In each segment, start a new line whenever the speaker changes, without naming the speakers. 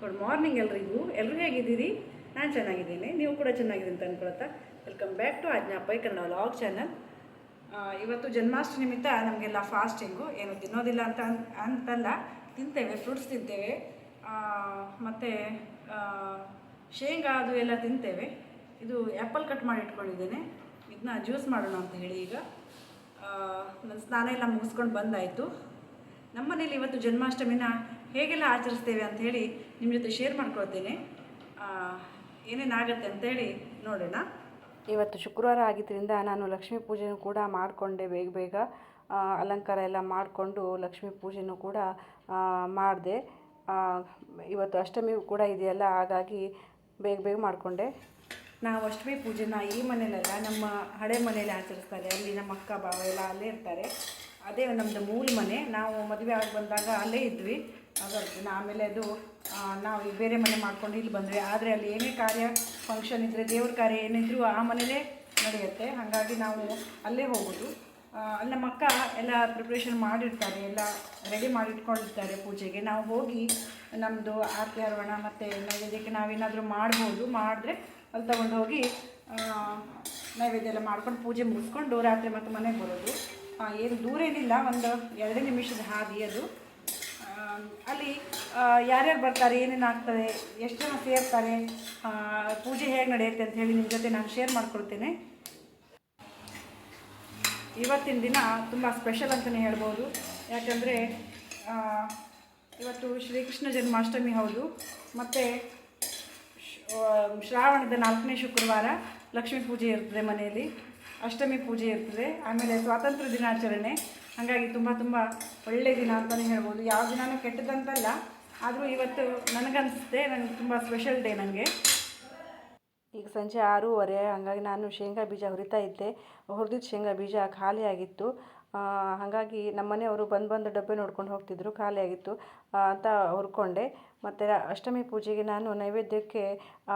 Good morning ಎಲ್ರಿಗೂ. ಎಲ್ಲರೂ ಹೇಗಿದ್ದೀರಿ? ನಾನು ಚೆನ್ನಾಗಿದ್ದೀನಿ. ನೀವು ಕೂಡ ಚೆನ್ನಾಗಿದ್ದೀನಿ ಅಂತ ಅನ್ಕೊಳತ್ತಾ ವೆಲ್ಕಮ್ ಬ್ಯಾಕ್ ಟು ಆಜ್ಞಾಪೈ ಕನ್ನಡ ವ್ಲಾಗ್ ಚಾನಲ್ ಇವತ್ತು ಜನ್ಮಾಷ್ಟಮಿ ನಿಮಿತ್ತ ನಮಗೆಲ್ಲ ಫಾಸ್ಟಿಂಗು ಏನು ತಿನ್ನೋದಿಲ್ಲ ಅಂತ ಅಂತಲ್ಲ. ತಿಂತೇವೆ ಫ್ರೂಟ್ಸ್ ತಿಂತೇವೆ. ಮತ್ತು ಶೇಂಗಾ ಅದು ಎಲ್ಲ ತಿಂತೇವೆ. ಇದು ಆ್ಯಪಲ್ ಕಟ್ ಮಾಡಿ ಇಟ್ಕೊಂಡಿದ್ದೇನೆ. ಇದನ್ನ ಜ್ಯೂಸ್ ಮಾಡೋಣ ಅಂತ ಹೇಳಿ ಈಗ. ನನ್ನ ಸ್ನಾನ ಎಲ್ಲ ಮುಗಿಸ್ಕೊಂಡು ಬಂದಾಯಿತು. ನಮ್ಮ ಮನೇಲಿ ಇವತ್ತು ಜನ್ಮಾಷ್ಟಮಿನ ಹೇಗೆಲ್ಲ ಆಚರಿಸ್ತೇವೆ ಅಂತ ಹೇಳಿ ನಿಮ್ಮ ಜೊತೆ ಶೇರ್ ಮಾಡ್ಕೊಳ್ತೇನೆ. ಏನೇನಾಗತ್ತೆ ಅಂತೇಳಿ ನೋಡೋಣ.
ಇವತ್ತು ಶುಕ್ರವಾರ ಆಗಿದ್ದರಿಂದ ನಾನು ಲಕ್ಷ್ಮೀ ಪೂಜೆನೂ ಕೂಡ ಮಾಡಿಕೊಂಡೆ ಬೇಗ ಬೇಗ. ಅಲಂಕಾರ ಎಲ್ಲ ಮಾಡಿಕೊಂಡು ಲಕ್ಷ್ಮೀ ಪೂಜೆನೂ ಕೂಡ ಮಾಡಿದೆ. ಇವತ್ತು ಅಷ್ಟಮಿ ಕೂಡ ಇದೆಯಲ್ಲ ಹಾಗಾಗಿ ಬೇಗ ಬೇಗ ಮಾಡಿಕೊಂಡೆ.
ನಾವು ಅಷ್ಟಮಿ ಪೂಜೆನ ಈ ಮನೇಲೆಲ್ಲ ನಮ್ಮ ಹಳೆ ಮನೇಲಿ ಆಚರಿಸ್ತಾರೆ. ಅಲ್ಲಿ ನಮ್ಮ ಅಕ್ಕ ಬಾವ ಎಲ್ಲ ಅಲ್ಲೇ ಇರ್ತಾರೆ. ಅದೇ ನಮ್ಮದು ಮೂಲ ಮನೆ. ನಾವು ಮದುವೆ ಆಗಿ ಬಂದಾಗ ಅಲ್ಲೇ ಇದ್ವಿ. ಅದರ್ಜಿನ ಆಮೇಲೆ ಅದು ನಾವು ಬೇರೆ ಮನೆ ಮಾಡ್ಕೊಂಡು ಇಲ್ಲಿ ಬಂದ್ವಿ ಆದರೆ ಅಲ್ಲಿ ಏನೇ ಕಾರ್ಯ ಫಂಕ್ಷನ್ ಇದ್ದರೆ ದೇವ್ರ ಕಾರ್ಯ ಏನಿದ್ರೂ ಆ ಮನೇಲೇ ನಡೆಯುತ್ತೆ. ಹಾಗಾಗಿ ನಾವು ಅಲ್ಲೇ ಹೋಗೋದು. ಅಲ್ಲಿ ನಮ್ಮ ಅಕ್ಕ ಎಲ್ಲ ಪ್ರಿಪ್ರೇಷನ್ ಮಾಡಿರ್ತಾರೆ, ಎಲ್ಲ ರೆಡಿ ಮಾಡಿಟ್ಕೊಂಡಿರ್ತಾರೆ ಪೂಜೆಗೆ. ನಾವು ಹೋಗಿ ನಮ್ಮದು ಆರತಿ, ಹರವಣ ಮತ್ತು ನೈವೇದ್ಯಕ್ಕೆ ನಾವೇನಾದರೂ ಮಾಡ್ಬೋದು. ಮಾಡಿದ್ರೆ ಅಲ್ಲಿ ತಗೊಂಡು ಹೋಗಿ ನೈವೇದ್ಯ ಎಲ್ಲ ಮಾಡ್ಕೊಂಡು ಪೂಜೆ ಮುಗಿಸ್ಕೊಂಡು ರಾತ್ರಿ ಮತ್ತು ಮನೆಗೆ ಬರೋದು. ಏನು ದೂರ ಏನಿಲ್ಲ, ಒಂದು ಎರಡೇ ನಿಮಿಷದ ಹಾದಿ ಅದು. ಅಲ್ಲಿ ಯಾರ್ಯಾರು ಬರ್ತಾರೆ, ಏನೇನು ಆಗ್ತದೆ, ಎಷ್ಟು ಜನ ಸೇರ್ತಾರೆ ಪೂಜೆ ಹೇಗೆ ನಡೆಯುತ್ತೆ ಅಂತ ಹೇಳಿ ನಿಮ್ಮ ಜೊತೆ ನಾನು ಶೇರ್ ಮಾಡ್ಕೊಳ್ತೇನೆ ಇವತ್ತಿನ ದಿನ ತುಂಬ ಸ್ಪೆಷಲ್ ಅಂತಲೇ ಹೇಳ್ಬೋದು. ಯಾಕಂದರೆ ಇವತ್ತು ಶ್ರೀಕೃಷ್ಣ ಜನ್ಮಾಷ್ಟಮಿ ಹೌದು. ಮತ್ತು ಶ್ರಾವಣದ ನಾಲ್ಕನೇ ಶುಕ್ರವಾರ ಲಕ್ಷ್ಮೀ ಪೂಜೆ ಇರ್ತದೆ ಮನೆಯಲ್ಲಿ. ಅಷ್ಟಮಿ ಪೂಜೆ ಇರ್ತದೆ. ಆಮೇಲೆ ಸ್ವಾತಂತ್ರ್ಯ ದಿನಾಚರಣೆ. ಹಾಗಾಗಿ ತುಂಬ ತುಂಬ ಒಳ್ಳೆಯ ದಿನ ಅಂತಲೇ ಹೇಳ್ಬೋದು. ಯಾವ ದಿನವೂ ಕೆಟ್ಟದಂತಲ್ಲ ಆದರೂ ಇವತ್ತು ನನಗನ್ಸುತ್ತೆ ನನಗೆ ತುಂಬ ಸ್ಪೆಷಲ್ ಡೇ ನನಗೆ
ಈಗ ಸಂಜೆ ಆರೂವರೆ ಹಾಗಾಗಿ ನಾನು ಶೇಂಗಾ ಬೀಜ ಹುರಿತಾ ಇದ್ದೆ. ಹುರಿದಿದ್ದ ಶೇಂಗಾ ಬೀಜ ಖಾಲಿಯಾಗಿತ್ತು. ಹಾಗಾಗಿ ನಮ್ಮ ಮನೆಯವರು ಬಂದು ಬಂದು ಡಬ್ಬೆ ನೋಡ್ಕೊಂಡು ಹೋಗ್ತಿದ್ರು ಖಾಲಿ ಆಗಿತ್ತು ಆ, ಅಂತ ಹುರ್ಕೊಂಡೆ. ಮತ್ತು ಅಷ್ಟಮಿ ಪೂಜೆಗೆ ನಾನು ನೈವೇದ್ಯಕ್ಕೆ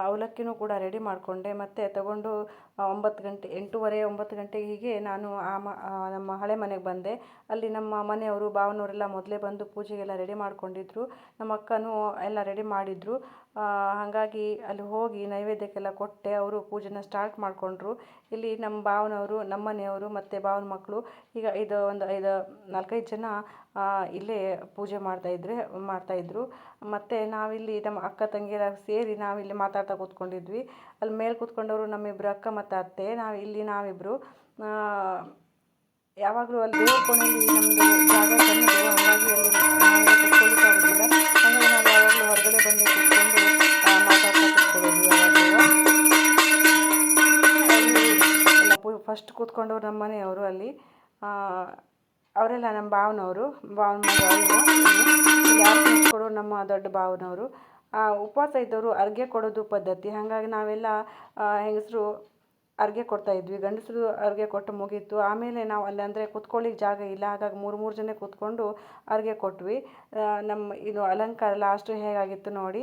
ಅವಲಕ್ಕಿನೂ ಕೂಡ ರೆಡಿ ಮಾಡಿಕೊಂಡೆ. ಮತ್ತು ತಗೊಂಡು ಒಂಬತ್ತು ಗಂಟೆ, ಎಂಟೂವರೆ, ಒಂಬತ್ತು ಗಂಟೆಗೆ ಹೀಗೆ ನಾನು ಆ ಮ ನಮ್ಮ ಹಳೆ ಮನೆಗೆ ಬಂದೆ. ಅಲ್ಲಿ ನಮ್ಮ ಮನೆಯವರು, ಭಾವನವರೆಲ್ಲ ಮೊದಲೇ ಬಂದು ಪೂಜೆಗೆಲ್ಲ ರೆಡಿ ಮಾಡಿಕೊಂಡಿದ್ರು. ನಮ್ಮ ಅಕ್ಕನೂ ಎಲ್ಲ ರೆಡಿ ಮಾಡಿದರು. ಹಾಗಾಗಿ ಅಲ್ಲಿ ಹೋಗಿ ನೈವೇದ್ಯಕ್ಕೆಲ್ಲ ಕೊಟ್ಟೆ. ಅವರು ಪೂಜೆನ ಸ್ಟಾರ್ಟ್ ಮಾಡಿಕೊಂಡ್ರು. ಇಲ್ಲಿ ನಮ್ಮ ಭಾವನವರು, ನಮ್ಮ ಮನೆಯವರು ಮತ್ತು ಭಾವನ ಮಕ್ಕಳು, ಈಗ ಇದು ಒಂದು ಐದು, ನಾಲ್ಕೈದು ಜನ ಇಲ್ಲೇ ಪೂಜೆ ಮಾಡ್ತಾಯಿದ್ರೆ ಮಾಡ್ತಾಯಿದ್ರು ಮತ್ತು ನಾವಿಲ್ಲಿ ನಮ್ಮ ಅಕ್ಕ ತಂಗಿಯರ ಸೇರಿ ನಾವಿಲ್ಲಿ ಮಾತಾಡ್ತಾ ಕೂತ್ಕೊಂಡಿದ್ವಿ. ಅಲ್ಲಿ ಮೇಲೆ ಕೂತ್ಕೊಂಡವರು ನಮ್ಮಿಬ್ಬರು ಅಕ್ಕ ಮತ್ತು ಅತ್ತೆ. ನಾವು ಇಲ್ಲಿ ನಾವಿಬ್ಬರು ಯಾವಾಗಲೂ ಅಲ್ಲಿ ದೇವ್ರ ಕೋಣೆಯಲ್ಲಿ ನಮ್ಮದು ಜಾಗ ಸಣ್ಣದು ಹಾಗಾಗಿ ಅಲ್ಲಿ ನಾವು ಕೂತ್ಕೊಳ್ಳಿಕ್ಕೆ ಆಗೋದಿಲ್ಲ. ಹಾಗಾಗಿ ನಾವು ಯಾವಾಗಲೂ ಹೊರಗಡೆ ಬಂದು ಕೂತ್ಕೊಂಡು ಮಾತಾಡ್ತಾ ಕೂತ್ಕೊಳ್ಳೋದು ಯಾವಾಗಲೂ. ಫಸ್ಟ್ ಕೂತ್ಕೊಂಡವ್ರು ನಮ್ಮ ಮನೆಯವರು ಅಲ್ಲಿ ಅವರೆಲ್ಲ ನಮ್ಮ ಭಾವನವರು, ಭಾವನ ಕೊಡೋ ನಮ್ಮ ದೊಡ್ಡ ಭಾವನವರು. ಉಪವಾಸ ಇದ್ದವರು ಅರ್ಗೆ ಕೊಡೋದು ಪದ್ಧತಿ. ಹಾಗಾಗಿ ನಾವೆಲ್ಲ ಹೆಂಗಸರು ಅರ್ಗೆ ಕೊಡ್ತಾ ಇದ್ವಿ. ಗಂಡಸರು ಅರ್ಗೆ ಕೊಟ್ಟು ಮುಗೀತು. ಆಮೇಲೆ ನಾವು ಅಲ್ಲಿ ಅಂದರೆ ಕೂತ್ಕೊಳ್ಳಿಕ್ಕೆ ಜಾಗ ಇಲ್ಲ. ಹಾಗಾಗಿ ಮೂರು ಮೂರು ಜನ ಕೂತ್ಕೊಂಡು ಅರ್ಗೆ ಕೊಟ್ವಿ. ನಮ್ಮ ಇದು ಅಲಂಕಾರ ಲಾಸ್ಟ್ ಹೇಗಾಗಿತ್ತು ನೋಡಿ.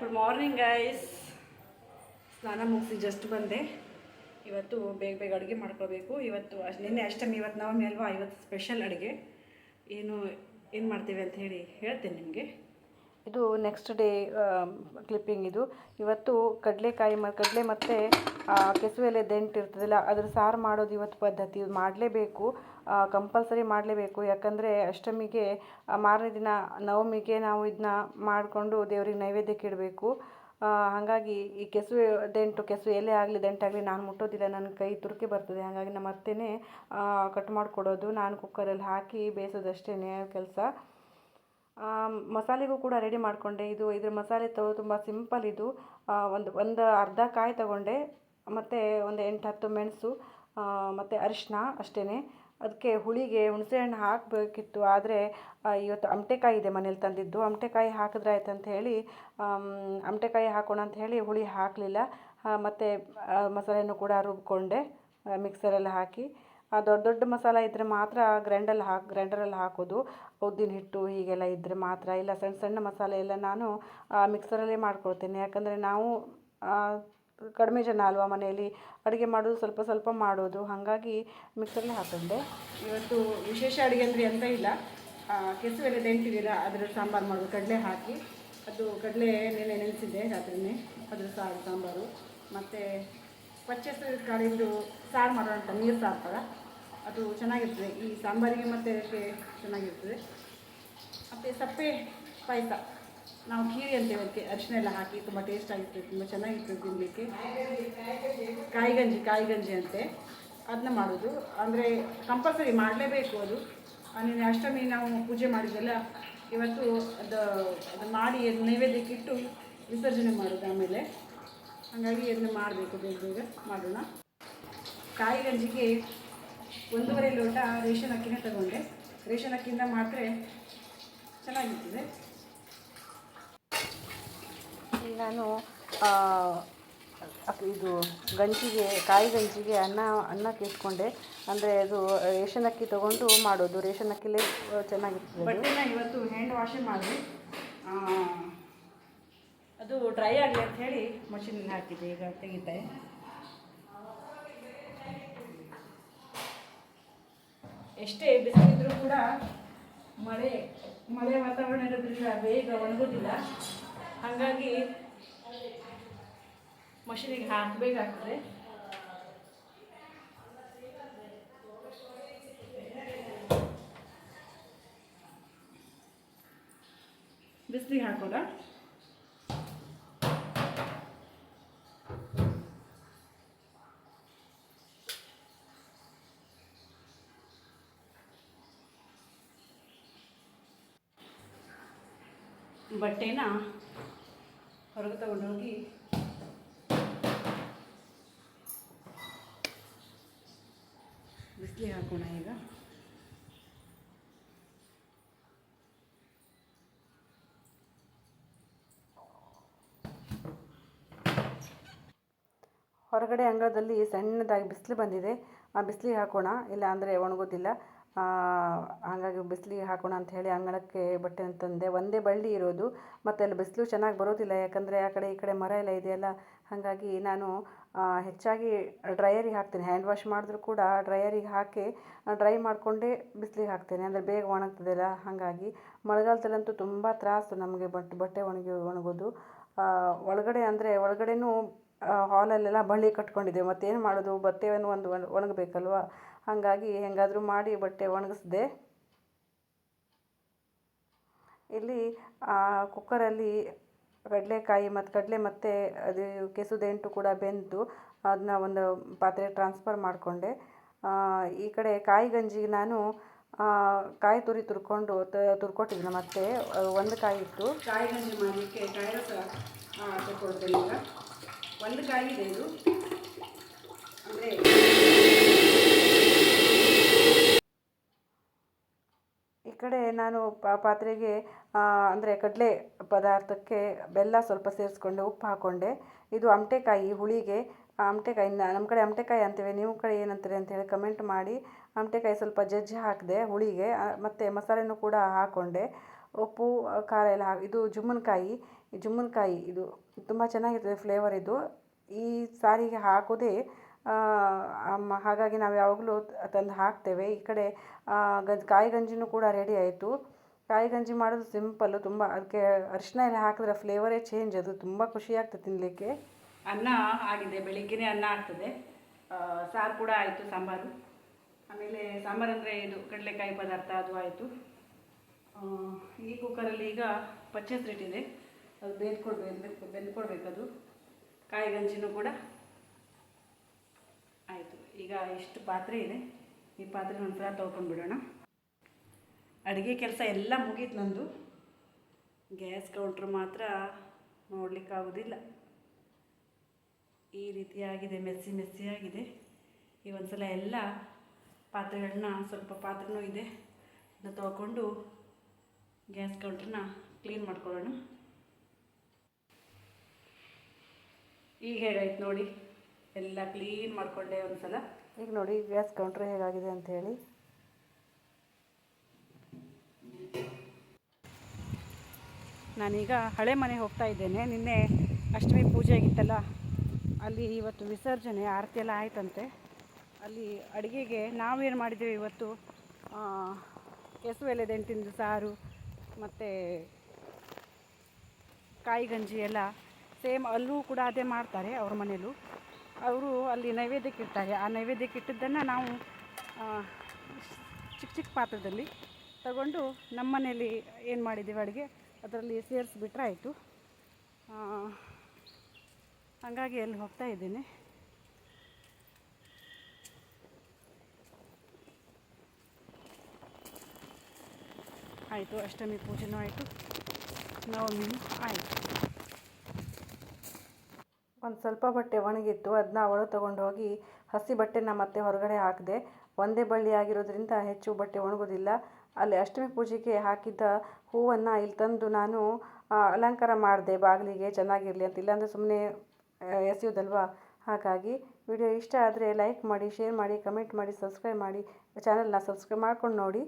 ಗುಡ್ ಮಾರ್ನಿಂಗ್ ಗೈಸ್ ಸ್ನಾನ ಮುಗಿಸಿ ಜಸ್ಟ್ ಬಂದೆ. ಇವತ್ತು ಬೇಗ ಬೇಗ ಅಡುಗೆ ಮಾಡ್ಕೋಬೇಕು ಇವತ್ತು ನಿನ್ನೆ ಅಷ್ಟಮಿ, ಇವತ್ತು ನವಮಿ ಅಲ್ವಾ? ಇವತ್ತು ಸ್ಪೆಷಲ್ ಅಡುಗೆ. ಏನು ಏನು ಮಾಡ್ತೀವಿ ಅಂತ ಹೇಳಿ ಹೇಳ್ತೇನೆ ನಿಮಗೆ.
ಇದು ನೆಕ್ಸ್ಟ್ ಡೇ ಕ್ಲಿಪ್ಪಿಂಗ್ ಇದು. ಇವತ್ತು ಕಡಲೆಕಾಯಿ ಮ ಕಡಲೆ ಮತ್ತು ಕೆಸುವೆಲೆ ದೆಂಟು ಇರ್ತದಲ್ಲ, ಅದ್ರ ಸಾರು ಮಾಡೋದು ಇವತ್ತು ಪದ್ಧತಿ. ಇದು ಮಾಡಲೇಬೇಕು ಕಂಪಲ್ಸರಿ ಮಾಡಲೇಬೇಕು. ಯಾಕಂದರೆ ಅಷ್ಟಮಿಗೆ ಮಾರನೇ ದಿನ ನವಮಿಗೆ ನಾವು ಇದನ್ನ ಮಾಡಿಕೊಂಡು ದೇವ್ರಿಗೆ ನೈವೇದ್ಯಕ್ಕೆ ಇಡಬೇಕು. ಹಾಗಾಗಿ ಈ ಕೆಸುವೆ ದಂಟು ಕೆಸುವೆ ಎಲೆ ಆಗಲಿ ದಂಟಾಗಲಿ ನಾನು ಮುಟ್ಟೋದಿಲ್ಲ, ನನ್ನ ಕೈ ತುರಿಕೆ ಬರ್ತದೆ. ಹಾಗಾಗಿ ನಮ್ಮ ಅತ್ತೆನೇ ಕಟ್ ಮಾಡಿಕೊಡೋದು. ನಾನು ಕುಕ್ಕರಲ್ಲಿ ಹಾಕಿ ಬೇಯಿಸೋದಷ್ಟೇ ಕೆಲಸ. ಮಸಾಲೆಗೂ ಕೂಡ ರೆಡಿ ಮಾಡಿಕೊಂಡೆ. ಇದು ಇದ್ರ ಮಸಾಲೆ ತಗೋ ತುಂಬ ಸಿಂಪಲ್ ಇದು. ಒಂದು ಒಂದು ಅರ್ಧ ಕಾಯಿ ತಗೊಂಡೆ. ಮತ್ತು ಒಂದು ಎಂಟು ಹತ್ತು ಮೆಣಸು ಮತ್ತು ಅರಿಶಿನ ಅಷ್ಟೇ ಅದಕ್ಕೆ ಹುಳಿಗೆ ಹುಣಸೆಹಣ್ಣು ಹಾಕಬೇಕಿತ್ತು. ಆದರೆ ಇವತ್ತು ಅಮಟೆಕಾಯಿ ಇದೆ ಮನೇಲಿ ತಂದಿದ್ದು. ಅಮಟೆಕಾಯಿ ಹಾಕಿದ್ರೆ ಆಯ್ತು ಅಂತ ಹೇಳಿ ಅಮಟೆಕಾಯಿ ಹಾಕೋಣ ಅಂತ ಹೇಳಿ ಹುಳಿ ಹಾಕಲಿಲ್ಲ. ಮತ್ತು ಮಸಾಲೆಯನ್ನು ಕೂಡ ರುಬ್ಕೊಂಡೆ ಮಿಕ್ಸರಲ್ಲಿ ಹಾಕಿ. ದೊಡ್ಡ ದೊಡ್ಡ ಮಸಾಲೆ ಇದ್ದರೆ ಮಾತ್ರ ಗ್ರೈಂಡಲ್ಲಿ ಹಾಕಿ, ಗ್ರೈಂಡರಲ್ಲಿ ಹಾಕೋದು. ಉದ್ದಿನ ಹಿಟ್ಟು ಹೀಗೆಲ್ಲ ಇದ್ದರೆ ಮಾತ್ರ. ಇಲ್ಲ ಸಣ್ಣ ಸಣ್ಣ ಮಸಾಲೆ ಎಲ್ಲ ನಾನು ಮಿಕ್ಸರಲ್ಲೇ ಮಾಡ್ಕೊಳ್ತೇನೆ. ಯಾಕಂದರೆ ನಾವು ಕಡಿಮೆ ಜನ ಅಲ್ವಾ ಮನೆಯಲ್ಲಿ? ಅಡುಗೆ ಮಾಡೋದು ಸ್ವಲ್ಪ ಸ್ವಲ್ಪ ಮಾಡೋದು. ಹಾಗಾಗಿ ಮಿಕ್ಸರ್ಲಿ ಹಾಕೊಂಡೆ
ಇವತ್ತು ವಿಶೇಷ ಅಡುಗೆ ಅಂದರೆ ಎಂತ ಇಲ್ಲ. ಕೆಸುವೆಲ್ಲ ಕೆಸುವೆಲೆ ದಂಟಿದೆಯಲ್ಲ ಅದರ ಸಾಂಬಾರು ಮಾಡೋದು. ಕಡಲೆ ಹಾಕಿ, ಅದು ಕಡಲೆ ನೆನೆ ನೆನೆಸಿದ್ದೆ ರಾತ್ರಿನೇ. ಅದ್ರ ಸಾರು, ಸಾಂಬಾರು. ಮತ್ತು ಪಚ್ಚೆಸ ಕಾಳಿಂದು ಸಾರು ಮಾಡೋಣ ಅಂತ ನೀರು ಸಾರು ಥರ ಅದು ಚೆನ್ನಾಗಿರ್ತದೆ. ಈ ಸಾಂಬಾರಿಗೆ ಮತ್ತು ಅದಕ್ಕೆ ಚೆನ್ನಾಗಿರ್ತದೆ. ಮತ್ತು ಸಪ್ಪೆ ಪಾಯಸ. ನಾವು ಕೀರಿ ಅಂತೇವೆ ಅದಕ್ಕೆ ಅರಿಶಿನ ಎಲ್ಲ ಹಾಕಿ ತುಂಬ ಟೇಸ್ಟ್ ತುಂಬ ಚೆನ್ನಾಗಿರ್ತದೆ ತಿನ್ನಲಿಕ್ಕೆ ಕಾಯಿ ಗಂಜಿ ಕಾಯಿ ಗಂಜಿ ಅಂತೆ. ಅದನ್ನ ಮಾಡೋದು. ಅಂದರೆ ಕಂಪಲ್ಸರಿ ಮಾಡಲೇಬೇಕು ಅದು. ನಿನ್ನೆ ಅಷ್ಟಮಿ ನಾವು ಪೂಜೆ ಮಾಡಿದ್ದೆಲ್ಲ ಇವತ್ತು ಅದು ಅದು ಮಾಡಿ ಅದು ನೈವೇದ್ಯಕ್ಕಿಟ್ಟು ವಿಸರ್ಜನೆ ಮಾಡೋದು ಆಮೇಲೆ. ಹಾಗಾಗಿ ಅದನ್ನ ಮಾಡಬೇಕು ಬೇಗ ಬೇಗ, ಮಾಡೋಣ. ಕಾಯಿ ಗಂಜಿಗೆ ಒಂದೂವರೆ ಲೋಟ ರೇಷನ್ ಅಕ್ಕಿನೇ ತಗೊಂಡೆ. ರೇಷನ್ ಅಕ್ಕಿಯಿಂದ ಮಾಡಿದ್ರೆ ಚೆನ್ನಾಗಿರ್ತದೆ.
ನಾನು ಇದು ಗಂಜಿಗೆ, ಕಾಯಿ ಗಂಜಿಗೆ ಅನ್ನ ಅನ್ನಕ್ಕೆ ಇಟ್ಕೊಂಡೆ ಅಂದರೆ ಅದು ರೇಷನ್ ಅಕ್ಕಿ ತೊಗೊಂಡು ಮಾಡೋದು. ರೇಷನ್ ಅಕ್ಕಿಲೇ ಚೆನ್ನಾಗಿರ್ತದೆ.
ಬಟ್ಟೆನ ಇವತ್ತು ಹ್ಯಾಂಡ್ ವಾಷಿಂಗ್ ಮಾಡಿ ಅದು ಡ್ರೈ ಆಗಲಿ ಅಂತ ಹೇಳಿ ಮಷಿನ್ ಹಾಕಿದ್ದೆ. ಈಗ ತೆಗಿತೆ. ಎಷ್ಟೇ ಬಿಸಿಲಿದ್ರೂ ಕೂಡ ಮಳೆ ಮಳೆ ವಾತಾವರಣ ಇರೋದ್ರಿಂದ ಬೇಗ ಒಣಗೋದಿಲ್ಲ. ಹಾಗಾಗಿ ಮಷೀನಿಗೆ ಹಾಕಬೇಕಾಗ್ತದೆ ಬಿಸಿಲಿಗೆ ಹಾಕೋದ ಬಟ್ಟೆನ ಹೊರಗೆ ತಗೊಂಡೋಗಿ ಬಿಸಿಲಿಗೆ ಹಾಕೋಣ ಈಗ.
ಹೊರಗಡೆ ಅಂಗಳದಲ್ಲಿ ಸಣ್ಣದಾಗಿ ಬಿಸಿಲು ಬಂದಿದೆ. ಆ ಬಿಸಿಲಿಗೆ ಹಾಕೋಣ. ಇಲ್ಲ ಅಂದರೆ ಒಣಗೋದಿಲ್ಲ. ಹಾಗಾಗಿ ಬಿಸಿಲಿಗೆ ಹಾಕೋಣ ಅಂತ ಹೇಳಿ ಅಂಗಳಕ್ಕೆ ಬಟ್ಟೆ ತಂದೆ. ಒಂದೇ ಬಳ್ಳಿ ಇರೋದು. ಮತ್ತು ಅಲ್ಲಿ ಬಿಸಿಲು ಚೆನ್ನಾಗಿ ಬರೋದಿಲ್ಲ. ಯಾಕಂದರೆ ಆ ಕಡೆ ಈ ಕಡೆ ಮರ ಎಲ್ಲ ಇದೆಯಲ್ಲ. ಹಾಗಾಗಿ ನಾನು ಹೆಚ್ಚಾಗಿ ಡ್ರೈಯರಿಗೆ ಹಾಕ್ತೀನಿ. ಹ್ಯಾಂಡ್ ವಾಶ್ ಮಾಡಿದ್ರು ಕೂಡ ಡ್ರೈಯರಿಗೆ ಹಾಕಿ ಡ್ರೈ ಮಾಡಿಕೊಂಡೇ ಬಿಸಿಲಿಗೆ ಹಾಕ್ತೇನೆ. ಅಂದರೆ ಬೇಗ ಒಣಗ್ತದಲ್ಲ, ಹಾಗಾಗಿ ಮಳೆಗಾಲದಲ್ಲಂತೂ ತುಂಬ ತ್ರಾಸು ನಮಗೆ ಬಟ್ಟೆ ಬಟ್ಟೆ ಒಣಗಿ, ಒಣಗೋದು. ಒಳಗಡೆ ಅಂದರೆ ಒಳಗಡೆನೂ ಹಾಲಲ್ಲೆಲ್ಲ ಬಳ್ಳಿ ಕಟ್ಕೊಂಡಿದ್ದೆ ಮತ್ತೇನು ಮಾಡೋದು? ಬಟ್ಟೆಯನ್ನು ಒಂದು ಒಣ, ಒಣಗಬೇಕಲ್ವ? ಹಾಗಾಗಿ ಹೆಂಗಾದರೂ ಮಾಡಿ ಬಟ್ಟೆ ಒಣಗಿಸ್ದೆ. ಇಲ್ಲಿ ಕುಕ್ಕರಲ್ಲಿ ಕಡಲೆಕಾಯಿ ಮತ್ತು ಕಡಲೆ ಮತ್ತು ಅದು ಕೆಸುದೆಂಟು ಕೂಡ ಬೆಂತು ಅದನ್ನ ಒಂದು ಪಾತ್ರೆ ಟ್ರಾನ್ಸ್ಫರ್ ಮಾಡಿಕೊಂಡೆ. ಈ ಕಡೆ ಕಾಯಿ ಗಂಜಿಗೆ ನಾನು ಕಾಯಿ ತುರಿ ತುರ್ಕೊಂಡು ತ- ಮತ್ತೆ ಮತ್ತು ಒಂದು ಕಾಯಿ ಇತ್ತು.
ಕಾಯಿ ಗಂಜಿ ಮಾಡಲಿಕ್ಕೆ ಕಾಯಿ ರಸ ತಗೊಳ್ತೇನೆ ಈಗ. ಒಂದು ಕಾಯಿ ಇದೆ ಇದು. ಅಂದರೆ
ಕಡೆ ನಾನು ಪಾತ್ರೆಗೆ ಅಂದರೆ ಕಡಲೆ ಪದಾರ್ಥಕ್ಕೆ ಬೆಲ್ಲ ಸ್ವಲ್ಪ ಸೇರಿಸ್ಕೊಂಡೆ ಉಪ್ಪು ಹಾಕ್ಕೊಂಡೆ ಇದು ಅಮಟೆಕಾಯಿ ಹುಳಿಗೆ. ಅಮಟೆಕಾಯಿನ ನಮ್ಮ ಕಡೆ ಅಮಟೆಕಾಯಿ ಅಂತೀವಿ. ನಿಮ್ಮ ಕಡೆ ಏನಂತೀರಿ ಹೇಳಿ ಕಮೆಂಟ್ ಮಾಡಿ. ಅಮಟೆಕಾಯಿ ಸ್ವಲ್ಪ ಜಜ್ಜಿ ಹಾಕಿದೆ ಹುಳಿಗೆ. ಮತ್ತು ಮಸಾಲೆನೂ ಕೂಡ ಹಾಕ್ಕೊಂಡೆ ಉಪ್ಪು, ಖಾರ ಎಲ್ಲ ಹಾಕಿ, ಇದು ಜುಮ್ಮನ್ಕಾಯಿ. ಜುಮ್ಮನಕಾಯಿ ಇದು ತುಂಬ ಚೆನ್ನಾಗಿರ್ತದೆ ಫ್ಲೇವರ್ ಇದು. ಈ ಸಾರಿಗೆ ಹಾಕೋದೇ ಹಾಗಾಗಿ ನಾವು ಯಾವಾಗಲೂ ತಂದು ಹಾಕ್ತೇವೆ. ಈ ಕಡೆ ಗಂಜ್, ಕಾಯಿ ಗಂಜಿನೂ ಕೂಡ ರೆಡಿ ಆಯಿತು. ಕಾಯಿ ಗಂಜಿ ಮಾಡೋದು ಸಿಂಪಲ್ಲು ತುಂಬ ಅದಕ್ಕೆ ಅರಿಶಿನ ಎಲ್ಲ ಹಾಕಿದ್ರೆ ಫ್ಲೇವರೇ ಚೇಂಜ್ ಅದು ತುಂಬ ಖುಷಿ ಆಗ್ತದೆ ತಿನ್ನಲಿಕ್ಕೆ
ಅನ್ನ ಆಗಿದೆ, ಬೆಳಿಗ್ಗೆನೇ ಅನ್ನ ಆಗ್ತದೆ. ಸಾರು ಕೂಡ ಆಯಿತು, ಸಾಂಬಾರು. ಆಮೇಲೆ ಸಾಂಬಾರು ಅಂದರೆ ಇದು ಕಡಲೆಕಾಯಿ ಪದಾರ್ಥ, ಅದು ಆಯಿತು. ಈ ಕುಕ್ಕರಲ್ಲಿ ಈಗ ಪಚ್ಚೆಸ್ರಿಟ್ಟಿದೆ ಅದು ಬೇಯ್ಕೊಳ್ಬೇಕು ಬೆಂದ್ಕೊಳ್ಬೇಕು ಅದು ಕಾಯಿ ಗಂಜಿನೂ ಕೂಡ. ಆಯಿತು, ಈಗ ಇಷ್ಟು ಪಾತ್ರೆ ಇದೆ. ಈ ಪಾತ್ರೆ ಒಂದ್ಸಲ ತೊಳ್ಕೊಂಡ್ಬಿಡೋಣ ಅಡುಗೆ ಕೆಲಸ ಎಲ್ಲ ಮುಗೀತು ನಂದು. ಗ್ಯಾಸ್ ಕೌಂಟ್ರ್ ಮಾತ್ರ ನೋಡಲಿಕ್ಕಾಗೋದಿಲ್ಲ ಈ ರೀತಿಯಾಗಿದೆ ಮೆಸ್ಸಿ ಮೆಸ್ಸಿ ಆಗಿದೆ. ಈ ಒಂದ್ಸಲ ಎಲ್ಲ ಪಾತ್ರೆಗಳನ್ನ ಸ್ವಲ್ಪ ಪಾತ್ರೆನೂ ಇದೆ. ಅದನ್ನು ತೊಗೊಂಡು ಗ್ಯಾಸ್ ಕೌಂಟ್ರನ್ನ ಕ್ಲೀನ್ ಮಾಡ್ಕೊಳ್ಳೋಣ. ಈಗ ಹೇಗಾಯ್ತು ನೋಡಿ. ಎಲ್ಲ ಕ್ಲೀನ್ ಮಾಡಿಕೊಂಡೆ ಒಂದ್ಸಲ.
ಈಗ ನೋಡಿ ಗ್ಯಾಸ್ ಕೌಂಟ್ರ್ ಹೇಗಾಗಿದೆ ಅಂತ ಹೇಳಿ.
ನಾನೀಗ ಹಳೆ ಮನೆ ಹೋಗ್ತಾ ಇದ್ದೇನೆ. ನಿನ್ನೆ ಅಷ್ಟಮಿ ಪೂಜೆ ಆಗಿತ್ತಲ್ಲ ಅಲ್ಲಿ ಇವತ್ತು ವಿಸರ್ಜನೆ ಆರತಿ ಎಲ್ಲ ಆಯ್ತಂತೆ. ಅಲ್ಲಿ ಅಡುಗೆಗೆ ನಾವೇನು ಮಾಡಿದ್ದೇವೆ ಇವತ್ತು? ಕೆಸುವೆಲೆ ದಂಟಿಂದು ಸಾರು ಮತ್ತು ಕಾಯಿ ಗಂಜಿ ಎಲ್ಲ ಸೇಮ್ ಅಲ್ಲೂ ಕೂಡ ಅದೇ ಮಾಡ್ತಾರೆ ಅವ್ರ ಮನೇಲೂ. ಅವರು ಅಲ್ಲಿ ನೈವೇದ್ಯಕ್ಕೆ ಇಡ್ತಾರೆ. ಆ ನೈವೇದ್ಯಕ್ಕೆ ಇಟ್ಟಿದ್ದನ್ನು ನಾವು ಚಿಕ್ಕ ಚಿಕ್ಕ ಪಾತ್ರದಲ್ಲಿ ತಗೊಂಡು ನಮ್ಮ ಮನೇಲಿ ಏನು ಮಾಡಿದ್ದೀವಿ ಅಡುಗೆ ಅದರಲ್ಲಿ ಸೇರಿಸ್ಬಿಟ್ರೆ ಆಯಿತು. ಹಾಗಾಗಿ ಅಲ್ಲಿ ಹೋಗ್ತಾ ಇದ್ದೀನಿ. ಆಯಿತು, ಅಷ್ಟಮಿ ಪೂಜೆನೂ ಆಯಿತು. ನವಮಿನೂ ಆಯಿತು.
ಒಂದು ಸ್ವಲ್ಪ ಬಟ್ಟೆ ಒಣಗಿತ್ತು ಅದನ್ನ ಅವಳು ತಗೊಂಡು ಹೋಗಿ ಹಸಿ ಬಟ್ಟೆನ ಮತ್ತೆ ಹೊರಗಡೆ ಹಾಕಿದೆ. ಒಂದೇ ಬಳ್ಳಿ ಆಗಿರೋದ್ರಿಂದ ಹೆಚ್ಚು ಬಟ್ಟೆ ಒಣಗೋದಿಲ್ಲ. ಅಲ್ಲಿ ಅಷ್ಟಮಿ ಪೂಜೆಗೆ ಹಾಕಿದ್ದ ಹೂವನ್ನು ಇಲ್ಲಿ ತಂದು ನಾನು ಅಲಂಕಾರ ಮಾಡಿದೆ. ಬಾಗಿಲಿಗೆ ಚೆನ್ನಾಗಿರಲಿ ಅಂತ. ಇಲ್ಲಾಂದರೆ ಸುಮ್ಮನೆ ಎಸೆಯೋದಲ್ವಾ? ಹಾಗಾಗಿ ವಿಡಿಯೋ ಇಷ್ಟ ಆದರೆ ಲೈಕ್ ಮಾಡಿ, ಶೇರ್ ಮಾಡಿ, ಕಮೆಂಟ್ ಮಾಡಿ, ಸಬ್ಸ್ಕ್ರೈಬ್ ಮಾಡಿ. ಚಾನಲ್ನ ಸಬ್ಸ್ಕ್ರೈಬ್ ಮಾಡ್ಕೊಂಡು ನೋಡಿ.